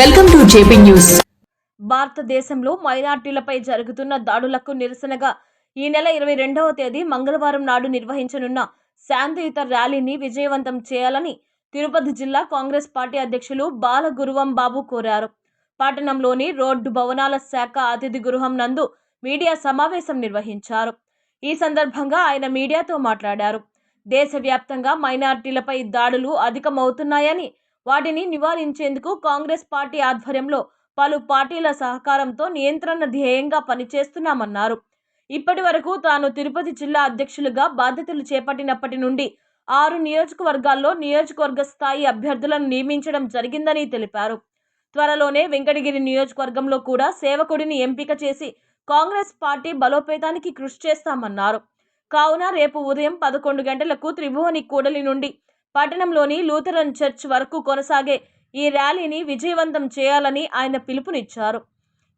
Welcome to JP news. భారతదేశంలో మైనార్టీలపై జరుగుతున్న దాడులకు నిరసనగా ఈ నెల ఇరవై రెండవ తేదీ మంగళవారం నాడు నిర్వహించనున్న శాంతియుత ర్యాలీని విజయవంతం చేయాలని తిరుపతి జిల్లా కాంగ్రెస్ పార్టీ అధ్యక్షులు బాల గురువం బాబు కోరారు. పట్టణంలోని రోడ్డు భవనాల శాఖ అతిథి గృహం నందు మీడియా సమావేశం నిర్వహించారు. ఈ సందర్భంగా ఆయన మీడియాతో మాట్లాడారు. దేశవ్యాప్తంగా మైనార్టీలపై దాడులు అధికమవుతున్నాయని వాటిని నివారించేందుకు కాంగ్రెస్ పార్టీ ఆధ్వర్యంలో పలు పార్టీల సహకారంతో నియంత్రణ ధ్యేయంగా పనిచేస్తున్నామన్నారు. ఇప్పటి వరకు తాను తిరుపతి జిల్లా అధ్యక్షులుగా బాధ్యతలు చేపట్టినప్పటి నుండి ఆరు నియోజకవర్గాల్లో నియోజకవర్గ స్థాయి అభ్యర్థులను నియమించడం జరిగిందని తెలిపారు. త్వరలోనే వెంకటగిరి నియోజకవర్గంలో కూడా సేవకుడిని ఎంపిక చేసి కాంగ్రెస్ పార్టీ బలోపేతానికి కృషి చేస్తామన్నారు. కావున రేపు ఉదయం పదకొండు గంటలకు త్రిభువని కూడలి నుండి పట్టణంలోని లూథరన్ చర్చ్ వరకు కొనసాగే ఈ ర్యాలీని విజయవంతం చేయాలని ఆయన పిలుపునిచ్చారు.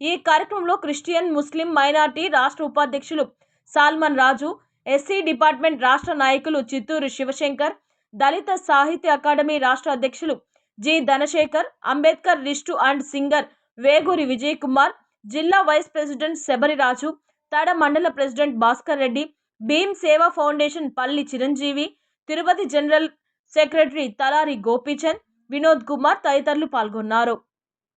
ఈ కార్యక్రమంలో క్రిస్టియన్ ముస్లిం మైనార్టీ రాష్ట్ర ఉపాధ్యక్షులు సాల్మన్ రాజు ఎస్సీ డిపార్ట్మెంట్ రాష్ట్ర నాయకులు చిత్తూరు శివశంకర్ దళిత సాహిత్య అకాడమీ రాష్ట్ర అధ్యక్షులు G. Dhanasekhar Ambedkar list and singer Veguri Vijay Kumar జిల్లా వైస్ ప్రెసిడెంట్ శబరిరాజు తడ మండల president Bhaskar Reddy Bhim Seva foundation Palli Chiranjeevi Tirupati general secretary Talari Gopichand Vinod Kumar తదితరులు పాల్గొన్నారు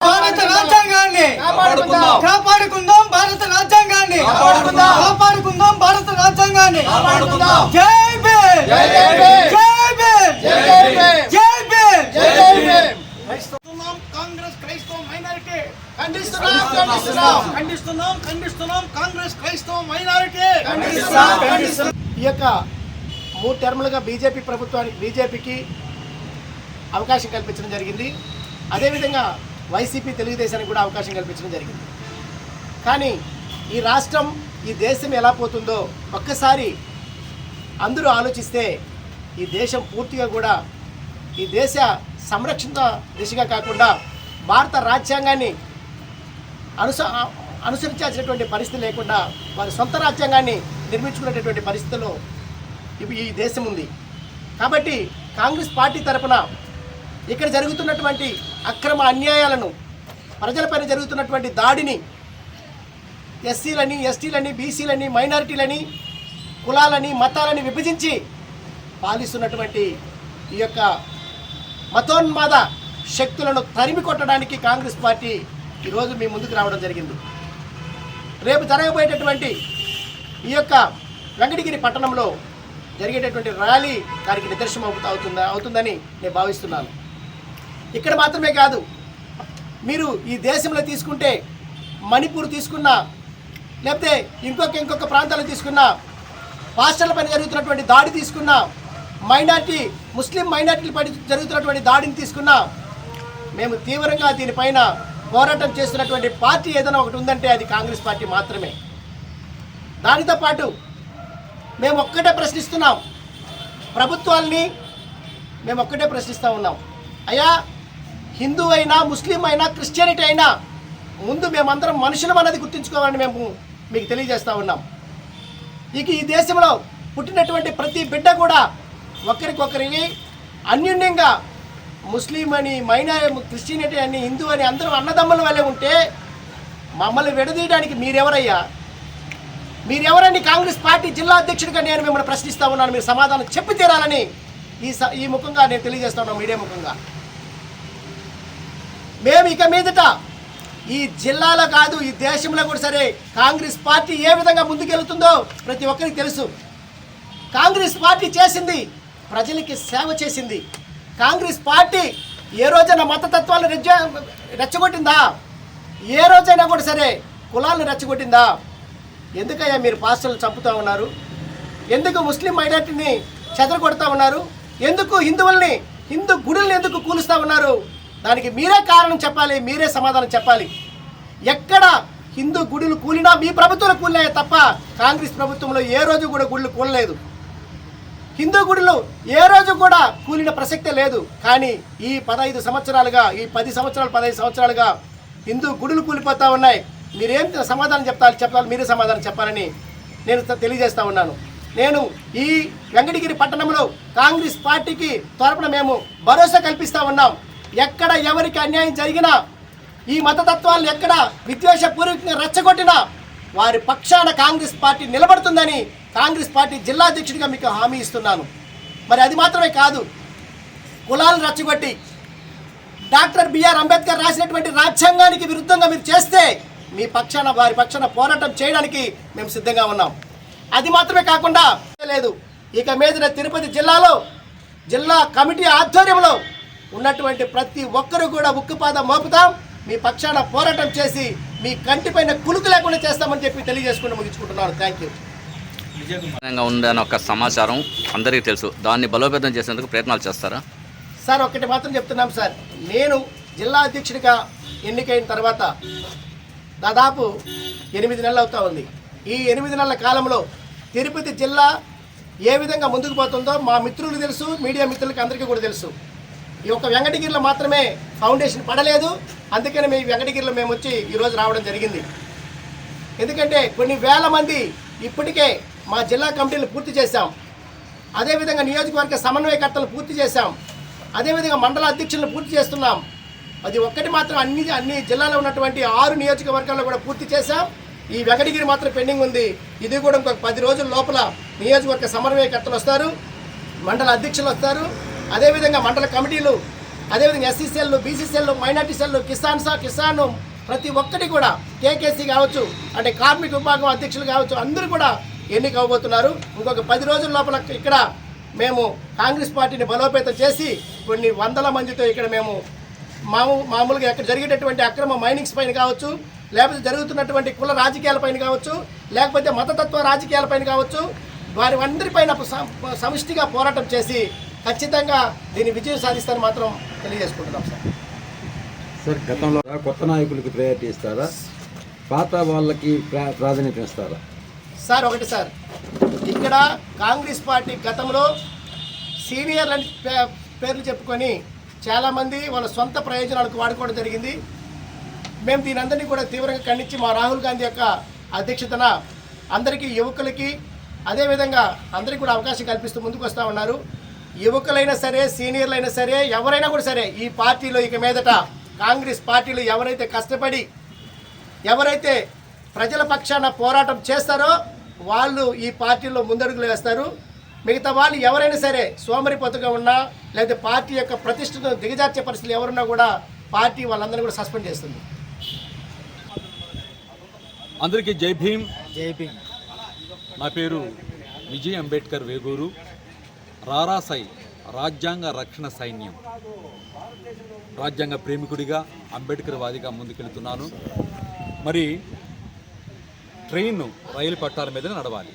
భారత రాజ్యాంగాన్ని కాపాడుకుందాం. భారత రాజ్యాంగాన్ని కాపాడుకుందాం. భారత రాజ్యాంగాన్ని కాపాడుకుందాం. జై భీమ్ జై భీమ్. జై భీమ్ జై భీమ్. జై భీమ్ జై భీమ్. ఖండిస్తున్నాం కాంగ్రెస్ క్రైస్తవ మైనారిటీ ఖండిస్తున్నాం, ఖండిస్తున్నాం. ఖండిస్తున్నాం ఖండిస్తున్నాం కాంగ్రెస్ క్రైస్తవ మైనారిటీ ఖండిస్తున్నాం, ఖండిస్తున్నాం. ఈ యొక్క మూడు టర్ములుగా బీజేపీ ప్రభుత్వానికి బీజేపీకి అవకాశం కల్పించడం జరిగింది. అదేవిధంగా వైసీపీ తెలుగుదేశానికి కూడా అవకాశం కల్పించడం జరిగింది. కానీ ఈ రాష్ట్రం ఈ దేశం ఎలా పోతుందో ఒక్కసారి అందరూ ఆలోచిస్తే ఈ దేశం పూర్తిగా కూడా ఈ దేశ సంరక్షిత దిశగా కాకుండా భారత రాజ్యాంగాన్ని అనుస అనుసరించాల్సినటువంటి పరిస్థితి లేకుండా వారి సొంత రాజ్యాంగాన్ని నిర్మించుకునేటటువంటి పరిస్థితుల్లో ఇవి ఈ దేశం ఉంది కాబట్టి కాంగ్రెస్ పార్టీ తరపున ఇక్కడ జరుగుతున్నటువంటి అక్రమ అన్యాయాలను ప్రజలపైన జరుగుతున్నటువంటి దాడిని ఎస్సీలని ఎస్టీలని బీసీలని మైనారిటీలని కులాలని మతాలని విభజించి పాలిస్తున్నటువంటి ఈ యొక్క మతోన్మాద శక్తులను తరిమి కొట్టడానికి కాంగ్రెస్ పార్టీ ఈరోజు మీ ముందుకు రావడం జరిగింది. రేపు జరగబోయేటటువంటి ఈ యొక్క వెంకటగిరి పట్టణంలో జరిగేటటువంటి ర్యాలీ దానికి నిదర్శనం అవుతా అవుతుందా? అవుతుందని నేను భావిస్తున్నాను. ఇక్కడ మాత్రమే కాదు మీరు ఈ దేశంలో తీసుకుంటే మణిపూర్ తీసుకున్నా లేకపోతే ఇంకొక ఇంకొక ప్రాంతాలు తీసుకున్నా పాస్టర్ల పైన జరుగుతున్నటువంటి దాడి తీసుకున్నా మైనార్టీ ముస్లిం మైనార్టీలపై జరుగుతున్నటువంటి దాడిని తీసుకున్నా మేము తీవ్రంగా దీనిపైన పోరాటం చేస్తున్నటువంటి పార్టీ ఏదైనా ఒకటి ఉందంటే అది కాంగ్రెస్ పార్టీ మాత్రమే. దానితో పాటు మేము ఒక్కటే ప్రశ్నిస్తున్నాం. ప్రభుత్వాల్ని మేము ఒక్కటే ప్రశ్నిస్తూ ఉన్నాం. అయ్యా హిందూ అయినా ముస్లిం అయినా క్రిస్టియానిటీ అయినా ముందు మేమందరం మనుషులం అనేది గుర్తుంచుకోవాలని మేము మీకు తెలియజేస్తూ ఉన్నాం. ఇక ఈ దేశంలో పుట్టినటువంటి ప్రతి బిడ్డ కూడా ఒకరికొకరిని అన్యోన్యంగా ముస్లిం అని మైనా క్రిస్టియనిటీ అని హిందూ అని అందరూ అన్నదమ్ముల వల్లే ఉంటే మమ్మల్ని విడదీయడానికి మీరెవరయ్యా? మీరెవరని కాంగ్రెస్ పార్టీ జిల్లా అధ్యక్షుడిగా నేను మిమ్మల్ని ప్రశ్నిస్తా ఉన్నాను. మీరు సమాధానం చెప్పి తీరాలని ఈ స ఈ ముఖంగా నేను తెలియజేస్తా ఉన్నాను మీడియా ముఖంగా. మేము ఇక మీదట ఈ జిల్లాలో కాదు ఈ దేశంలో కూడా సరే కాంగ్రెస్ పార్టీ ఏ విధంగా ముందుకెళ్తుందో ప్రతి ఒక్కరికి తెలుసు. కాంగ్రెస్ పార్టీ చేసింది ప్రజలకి సేవ చేసింది. కాంగ్రెస్ పార్టీ ఏ రోజైనా మతతత్వాలను రెచ్చ రెచ్చగొట్టిందా? ఏ రోజైనా కూడా సరే కులాలను రెచ్చగొట్టిందా? ఎందుకయ్యా మీరు పాస్టర్లు చంపుతూ ఉన్నారు? ఎందుకు ముస్లిం మైనార్టీని చెదరగొడతా ఉన్నారు? ఎందుకు హిందువుల్ని హిందూ గుడుల్ని ఎందుకు కూలుస్తూ ఉన్నారు? దానికి మీరే కారణం చెప్పాలి మీరే సమాధానం చెప్పాలి. ఎక్కడ హిందూ గుడులు కూలినా మీ ప్రభుత్వంలో కూలినాయే తప్ప కాంగ్రెస్ ప్రభుత్వంలో ఏ రోజు కూడా గుళ్ళు కూలలేదు. హిందూ గుడులు ఏ రోజు కూడా కూలిన ప్రసక్తే లేదు. కానీ ఈ పదహైదు సంవత్సరాలుగా ఈ పది సంవత్సరాలు పదహైదు సంవత్సరాలుగా హిందూ గుడులు కూలిపోతూ ఉన్నాయి. మీరేం సమాధానం చెప్తారు చెప్పాలి మీరే సమాధానం చెప్పాలని నేను తెలియజేస్తా ఉన్నాను. నేను ఈ వెంకటగిరి పట్టణంలో కాంగ్రెస్ పార్టీకి తరపున మేము భరోసా కల్పిస్తా ఉన్నాం. ఎక్కడ ఎవరికి అన్యాయం జరిగినా ఈ మతతత్వాలను ఎక్కడ విద్వేషపూర్వకంగా రెచ్చగొట్టినా వారి పక్షాన కాంగ్రెస్ పార్టీ నిలబడుతుందని కాంగ్రెస్ పార్టీ జిల్లా అధ్యక్షుడిగా మీకు హామీ ఇస్తున్నాను. మరి అది మాత్రమే కాదు కులాలను రెచ్చగొట్టి డాక్టర్ బిఆర్ అంబేద్కర్ రాసినటువంటి రాజ్యాంగానికి విరుద్ధంగా మీరు చేస్తే మీ పక్షాన వారి పక్షాన పోరాటం చేయడానికి మేము సిద్ధంగా ఉన్నాం. అది మాత్రమే కాకుండా లేదు. ఇక మీద తిరుపతి జిల్లాలో జిల్లా కమిటీ ఆధ్వర్యంలో ఉన్నటువంటి ప్రతి ఒక్కరూ కూడా ఉక్కుపాదం మోపుతాం. మీ పక్షాన పోరాటం చేసి మీ కంటిపైన కులుకు లేకుండా చేస్తామని చెప్పి తెలియజేసుకుంటూ ముగించుకుంటున్నాను. థ్యాంక్ యూ ఉందని ఒక సమాచారం అందరికీ తెలుసు. దాన్ని బలోపేతం చేసేందుకు ప్రయత్నాలు చేస్తారా? సార్ ఒకటి మాత్రం చెప్తున్నాం సార్. నేను జిల్లా అధ్యక్షుడిగా ఎన్నికైన తర్వాత దాదాపు ఎనిమిది నెలలు అవుతా ఉంది. ఈ ఎనిమిది నెలల కాలంలో తిరుపతి జిల్లా ఏ విధంగా ముందుకు పోతుందో మా మిత్రులు తెలుసు మీడియా మిత్రులకి అందరికీ కూడా తెలుసు. ఈ యొక్క వెంకటగిరిలో మాత్రమే ఫౌండేషన్ పడలేదు. అందుకని మీ వెంకటగిరిలో మేము వచ్చి ఈరోజు రావడం జరిగింది. ఎందుకంటే కొన్ని వేల మంది ఇప్పటికే మా జిల్లా కమిటీలు పూర్తి చేశాం. అదేవిధంగా నియోజకవర్గ సమన్వయకర్తలు పూర్తి చేశాం. అదేవిధంగా మండల అధ్యక్షులను పూర్తి చేస్తున్నాం. అది ఒక్కటి మాత్రం అన్ని అన్ని జిల్లాలో ఉన్నటువంటి ఆరు నియోజకవర్గాల్లో కూడా పూర్తి చేశాం. ఈ వెంకటగిరి మాత్రం పెండింగ్ ఉంది. ఇది కూడా ఇంకొక పది రోజుల లోపల నియోజకవర్గ సమన్వయకర్తలు వస్తారు మండల అధ్యక్షులు వస్తారు. అదేవిధంగా మండల కమిటీలు అదేవిధంగా SC cell BC cell minority cell Kisan సా కిసాన్ ప్రతి ఒక్కటి కూడా కేకేసీ కావచ్చు అంటే కార్మిక విభాగం అధ్యక్షులు కావచ్చు అందరూ కూడా ఎన్నిక అవబోతున్నారు. ఇంకొక పది రోజుల లోపల ఇక్కడ మేము కాంగ్రెస్ పార్టీని బలోపేతం చేసి కొన్ని వందల మందితో ఇక్కడ మేము మామూ మామూలుగా ఇక్కడ జరిగేటటువంటి అక్రమ మైనింగ్స్ పైన కావచ్చు లేకపోతే జరుగుతున్నటువంటి కుల రాజకీయాలపైన కావచ్చు లేకపోతే మతతత్వ రాజకీయాలపైన కావచ్చు వారి అందరిపైన సమిష్టిగా పోరాటం చేసి ఖచ్చితంగా దీన్ని విజయం సాధిస్తారని మాత్రం తెలియజేసుకుంటున్నాం సార్. సార్ గతంలో కొత్త నాయకులకి ప్రయారిటీ ఇస్తారా? పాత వాళ్ళకి ప్రా ప్రాధాన్యత ఇస్తారా? సార్ ఒకటి సార్. ఇక్కడ కాంగ్రెస్ పార్టీ గతంలో సీనియర్ అని పేర్లు చెప్పుకొని చాలామంది వాళ్ళ సొంత ప్రయోజనాలకు వాడుకోవడం జరిగింది. మేము దీని అందరినీ కూడా తీవ్రంగా ఖండించి మా రాహుల్ గాంధీ యొక్క అధ్యక్షతన అందరికీ యువకులకి అదేవిధంగా అందరికీ కూడా అవకాశం కల్పిస్తూ ముందుకు వస్తూ ఉన్నారు. యువకులైనా సరే సీనియర్లైనా సరే ఎవరైనా కూడా సరే ఈ పార్టీలో ఇక మీదట కాంగ్రెస్ పార్టీలో ఎవరైతే కష్టపడి ఎవరైతే ప్రజల పక్షాన పోరాటం చేస్తారో వాళ్ళు ఈ పార్టీలో ముందడుగులు వేస్తారు. మిగతా వాళ్ళు ఎవరైనా సరే సోమరిపోతుగా ఉన్నా లేదా పార్టీ యొక్క ప్రతిష్టను దిగజార్చే పరిస్థితులు ఎవరున్నా కూడా పార్టీ వాళ్ళందరినీ కూడా సస్పెండ్ చేస్తుంది. అందరికీ జై భీమ్. జై భీమ్. నా పేరు విజయ్ అంబేద్కర్ వేగూరు. రారాసై రాజ్యాంగ రక్షణ సైన్యం. రాజ్యాంగ ప్రేమికుడిగా అంబేద్కర్ వాదిగా ముందుకెళ్తున్నాను. మరి ట్రైన్ రైలు పట్టాల మీద నడవాలి.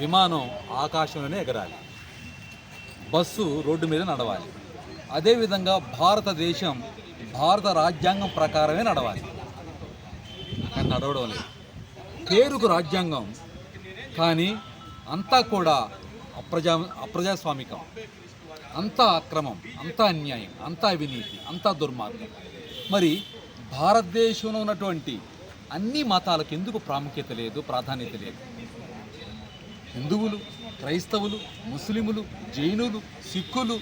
విమానం ఆకాశంలోనే ఎగరాలి. బస్సు రోడ్డు మీద నడవాలి. అదేవిధంగా భారతదేశం భారత రాజ్యాంగం ప్రకారమే నడవాలి. కానీ నడవడం లేదు. పేరుకు రాజ్యాంగం కానీ అంతా కూడా అప్రజా అప్రజాస్వామికం. అంతా అక్రమం అంతా అన్యాయం అంతా అవినీతి అంతా దుర్మార్గం. మరి భారతదేశంలో ఉన్నటువంటి అన్ని మతాలకు ఎందుకు ప్రాముఖ్యత లేదు ప్రాధాన్యత లేదు? హిందువులు క్రైస్తవులు ముస్లిములు జైనులు సిక్కులు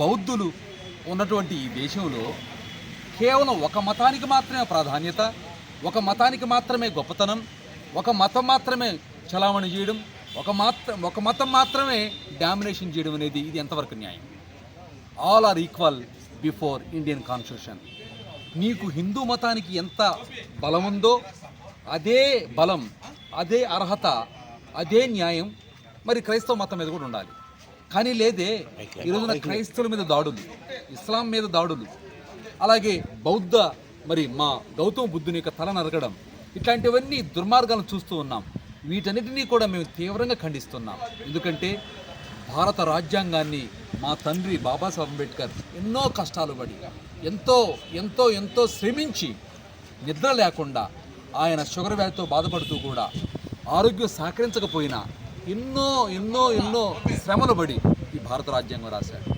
బౌద్ధులు ఉన్నటువంటి ఈ దేశంలో కేవలం ఒక మతానికి మాత్రమే ప్రాధాన్యత ఒక మతానికి మాత్రమే గొప్పతనం ఒక మతం మాత్రమే చలామణి చేయడం ఒక మాత్ర ఒక మతం మాత్రమే డామినేషన్ చేయడం అనేది ఇది ఎంతవరకు న్యాయం? All are equal before Indian constitution. నీకు హిందూ మతానికి ఎంత బలం ఉందో అదే బలం అదే అర్హత అదే న్యాయం. మరి క్రైస్తవ మతం మీద కూడా ఉండాలి. కానీ లేదే ఈ రోజున క్రైస్తవుల మీద దాడులు ఇస్లాం మీద దాడులు అలాగే బౌద్ధ మరి మా గౌతమ బుద్ధుని యొక్క తల నరగడం ఇట్లాంటివన్నీ దుర్మార్గాలను చూస్తూ ఉన్నాం. వీటన్నిటినీ కూడా మేము తీవ్రంగా ఖండిస్తున్నాం. ఎందుకంటే భారత రాజ్యాంగాన్ని మా తండ్రి బాబాసాహెబ్ అంబేద్కర్ ఎన్నో కష్టాలు పడి ఎంతో ఎంతో ఎంతో శ్రమించి నిద్ర లేకుండా ఆయన షుగర్ వ్యాధితో బాధపడుతూ కూడా ఆరోగ్యం సహకరించకపోయినా ఎన్నో ఎన్నో ఎన్నో శ్రమలు పడి ఈ భారత రాజ్యాంగం రాశాడు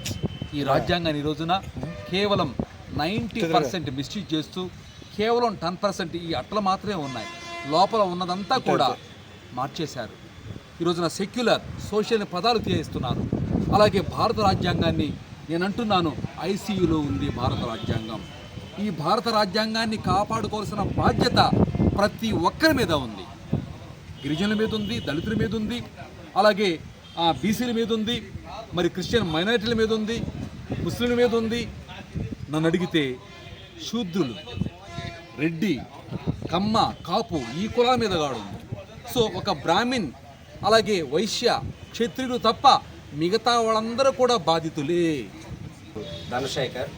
ఈ రాజ్యాంగాన్ని ఈ రోజున కేవలం నైంటీ పర్సెంట్ మిస్యూజ్ చేస్తూ కేవలం టెన్ పర్సెంట్ ఈ అట్టలు మాత్రమే ఉన్నాయి. లోపల ఉన్నదంతా కూడా మార్చేశారు. ఈ రోజున సెక్యులర్ సోషల్ పదాలు తీయిస్తున్నారు అలాగే భారత రాజ్యాంగాన్ని నేను అంటున్నాను ఐసీయూలో ఉంది భారత రాజ్యాంగం. ఈ భారత రాజ్యాంగాన్ని కాపాడుకోవాల్సిన బాధ్యత ప్రతి ఒక్కరి మీద ఉంది. గిరిజనుల మీద ఉంది దళితుల మీద ఉంది అలాగే ఆ, బీసీల మీద ఉంది మరి క్రిస్టియన్ మైనారిటీల మీద ఉంది ముస్లింల మీద ఉంది. నన్ను అడిగితే శూద్రులు రెడ్డి కమ్మ కాపు ఈ కులాల మీద కాడు. సో ఒక బ్రాహ్మిన్ అలాగే వైశ్య క్షత్రియులు తప్ప మిగతా వాళ్ళందరూ కూడా బాధితులే. ధనశేఖర్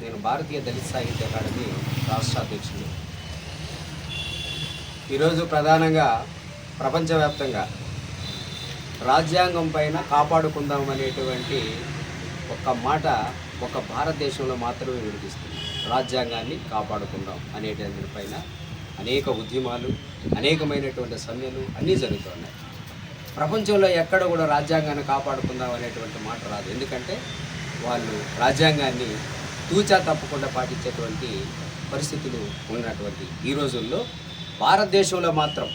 నేను భారతీయ దళిత సాహిత్య అకాడమీ రాష్ట్ర అధ్యక్షుడు ఈరోజు ప్రధానంగా ప్రపంచవ్యాప్తంగా రాజ్యాంగం పైన కాపాడుకుందాం అనేటువంటి ఒక మాట ఒక భారతదేశంలో మాత్రమే వినిపిస్తుంది. రాజ్యాంగాన్ని కాపాడుకుందాం అనేటువంటి పైన అనేక ఉద్యమాలు అనేకమైనటువంటి సమ్మెలు అన్నీ జరుగుతున్నాయి. ప్రపంచంలో ఎక్కడ కూడా రాజ్యాంగాన్ని కాపాడుకుందాం అనేటువంటి మాట రాదు. ఎందుకంటే వాళ్ళు రాజ్యాంగాన్ని తూచా తప్పకుండా పాటించేటువంటి పరిస్థితులు ఉన్నటువంటి ఈ రోజుల్లో భారతదేశంలో మాత్రం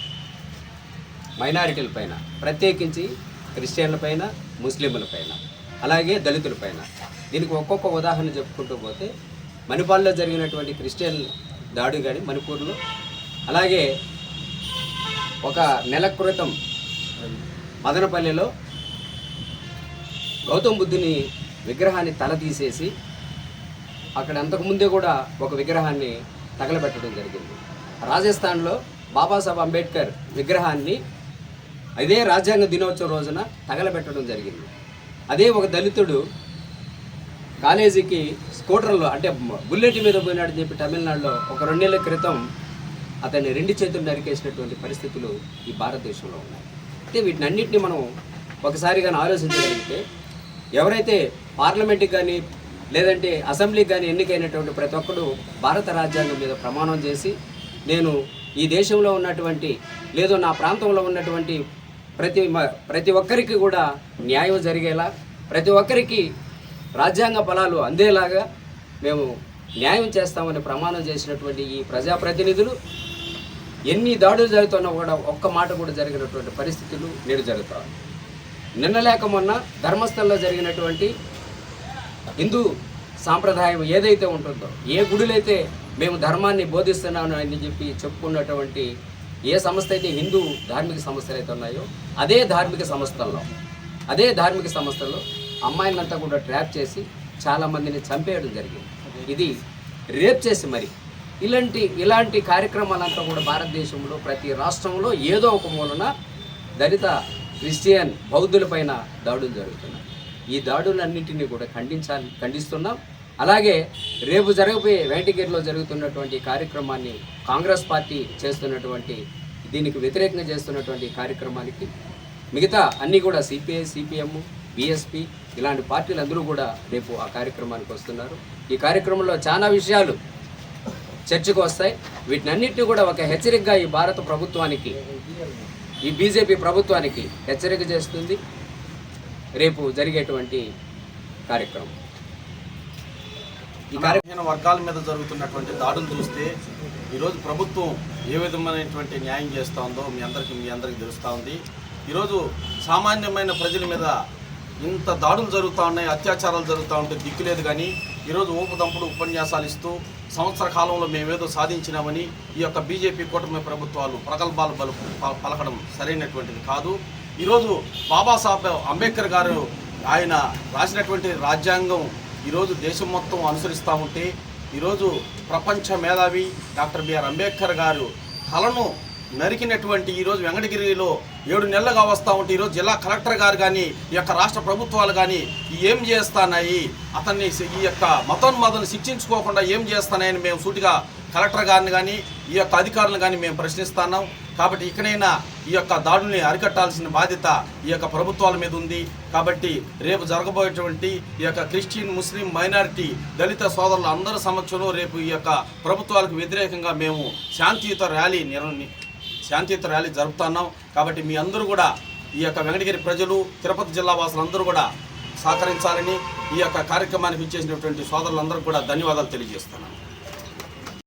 మైనారిటీల పైన ప్రత్యేకించి క్రిస్టియన్ల పైన ముస్లింల పైన అలాగే దళితుల పైన. దీనికి ఒక్కొక్క ఉదాహరణ చెప్పుకుంటూ పోతే మణిపాల్లో జరిగినటువంటి క్రిస్టియన్ దాడి కానీ మణిపూర్లో అలాగే ఒక నెల క్రితం మదనపల్లిలో గౌతమ్ బుద్ధుని విగ్రహాన్ని తల తీసేసి అక్కడ అంతకుముందే కూడా ఒక విగ్రహాన్ని తగలబెట్టడం జరిగింది. రాజస్థాన్లో బాబాసాహెబ్ అంబేద్కర్ విగ్రహాన్ని అదే రాజ్యాంగ దినోత్సవం రోజున తగలబెట్టడం జరిగింది. అదే ఒక దళితుడు కాలేజీకి స్కూటర్లో అంటే బుల్లెట్ మీద పోయినాడని చెప్పి తమిళనాడులో ఒక రెండేళ్ళ క్రితం అతన్ని రెండు చేతులు నరికేసినటువంటి పరిస్థితులు ఈ భారతదేశంలో ఉన్నాయి. అంటే వీటిని అన్నింటినీ మనం ఒకసారి కానీ ఆలోచించగలిగితే ఎవరైతే పార్లమెంట్కి కానీ లేదంటే అసెంబ్లీకి కానీ ఎన్నికైనటువంటి ప్రతి ఒక్కడు భారత రాజ్యాంగం మీద ప్రమాణం చేసి నేను ఈ దేశంలో ఉన్నటువంటి లేదో నా ప్రాంతంలో ఉన్నటువంటి ప్రతి మ- ప్రతి ఒక్కరికి కూడా న్యాయం జరిగేలా ప్రతి ఒక్కరికి రాజ్యాంగ ఫలాలు అందేలాగా మేము న్యాయం చేస్తామని ప్రమాణం చేసినటువంటి ఈ ప్రజాప్రతినిధులు ఎన్ని దాడులు జరుగుతున్నా కూడా ఒక్క మాట కూడా జరిగినటువంటి పరిస్థితులు నేడు జరుగుతాయి నిన్న లేక మొన్న ధర్మస్థలంలో జరిగినటువంటి హిందూ సాంప్రదాయం ఏదైతే ఉంటుందో ఏ గుడులైతే మేము ధర్మాన్ని బోధిస్తున్నాను అని చెప్పి చెప్పుకున్నటువంటి ఏ సంస్థ అయితే హిందూ ధార్మిక సంస్థలు అయితే ఉన్నాయో అదే ధార్మిక సంస్థల్లో అదే ధార్మిక సంస్థల్లో అమ్మాయిలంతా కూడా ట్రాప్ చేసి చాలామందిని చంపేయడం జరిగింది. ఇది రేప్ చేసి మరి. ఇలాంటి ఇలాంటి కార్యక్రమాలంతా కూడా భారతదేశంలో ప్రతి రాష్ట్రంలో ఏదో ఒక మూలన దళిత క్రిస్టియన్ బౌద్ధులపైన దాడులు జరుగుతున్నాయి. ఈ దాడులన్నింటినీ కూడా ఖండించాలి ఖండిస్తున్నాం. అలాగే రేపు జరగబోయే వేటగిరిలో జరుగుతున్నటువంటి కార్యక్రమాన్ని కాంగ్రెస్ పార్టీ చేస్తున్నటువంటి దీనికి వ్యతిరేకంగా చేస్తున్నటువంటి కార్యక్రమానికి మిగతా అన్నీ కూడా సిపిఐ సిపిఎం బిఎస్పి ఇలాంటి పార్టీలు అందరూ కూడా రేపు ఆ కార్యక్రమానికి వస్తున్నారు. ఈ కార్యక్రమంలో చాలా విషయాలు చర్చకు వస్తాయి. వీటినన్నింటినీ కూడా ఒక హెచ్చరికగా ఈ భారత ప్రభుత్వానికి ఈ బీజేపీ ప్రభుత్వానికి హెచ్చరిక చేస్తుంది. రేపు జరిగేటువంటి కార్యక్రమం. ఈ కార్య వర్గాల మీద జరుగుతున్నటువంటి దాడులు చూస్తే ఈరోజు ప్రభుత్వం ఏ విధమైనటువంటి న్యాయం చేస్తూ ఉందో మీ అందరికీ మీ అందరికీ తెలుస్తూ ఉంది. ఈరోజు సామాన్యమైన ప్రజల మీద ఇంత దాడులు జరుగుతూ ఉన్నాయి అత్యాచారాలు జరుగుతూ ఉంటే దిక్కులేదు కానీ ఈరోజు ఊపుదంపుడు ఉపన్యాసాలు ఇస్తూ సంవత్సర కాలంలో మేమేదో సాధించినామని ఈ యొక్క బీజేపీ కూటమి ప్రభుత్వాలు ప్రగల్భాలు బలు పలకడం సరైనటువంటిది కాదు. ఈరోజు బాబాసాహెబ్ అంబేద్కర్ గారు ఆయన రాసినటువంటి రాజ్యాంగం ఈరోజు దేశం మొత్తం అనుసరిస్తూ ఉంటే ఈరోజు ప్రపంచ మేధావి డాక్టర్ బిఆర్ అంబేద్కర్ గారు కళను నరికినటువంటి ఈరోజు వెంకటగిరిలో ఏడు నెలలుగా వస్తూ ఉంటే ఈరోజు జిల్లా కలెక్టర్ గారు కానీ ఈ యొక్క రాష్ట్ర ప్రభుత్వాలు కానీ ఏం చేస్తానాయి? అతన్ని ఈ యొక్క మతోన్మాదను శిక్షించుకోకుండా ఏం చేస్తానాయని మేము సూటిగా కలెక్టర్ గారిని కానీ ఈ యొక్క అధికారులను కానీ మేము ప్రశ్నిస్తున్నాం. కాబట్టి ఇకనైనా ఈ యొక్క దాడుల్ని అరికట్టాల్సిన బాధ్యత ఈ యొక్క ప్రభుత్వాల మీద ఉంది. కాబట్టి రేపు జరగబోయేటువంటి ఈ యొక్క క్రిస్టియన్ ముస్లిం మైనారిటీ దళిత సోదరుల అందరి సమక్షంలో రేపు ఈ యొక్క ప్రభుత్వాలకు వ్యతిరేకంగా మేము శాంతియుత ర్యాలీ నిర్వ శాంతియుత ర్యాలీ జరుపుతున్నాం కాబట్టి మీ అందరూ కూడా ఈ యొక్క వెంకటగిరి ప్రజలు తిరుపతి జిల్లా వాసులందరూ కూడా సహకరించాలని ఈ యొక్క కార్యక్రమానికి ఇచ్చేసినటువంటి సోదరులందరూ కూడా ధన్యవాదాలు తెలియజేస్తున్నాను.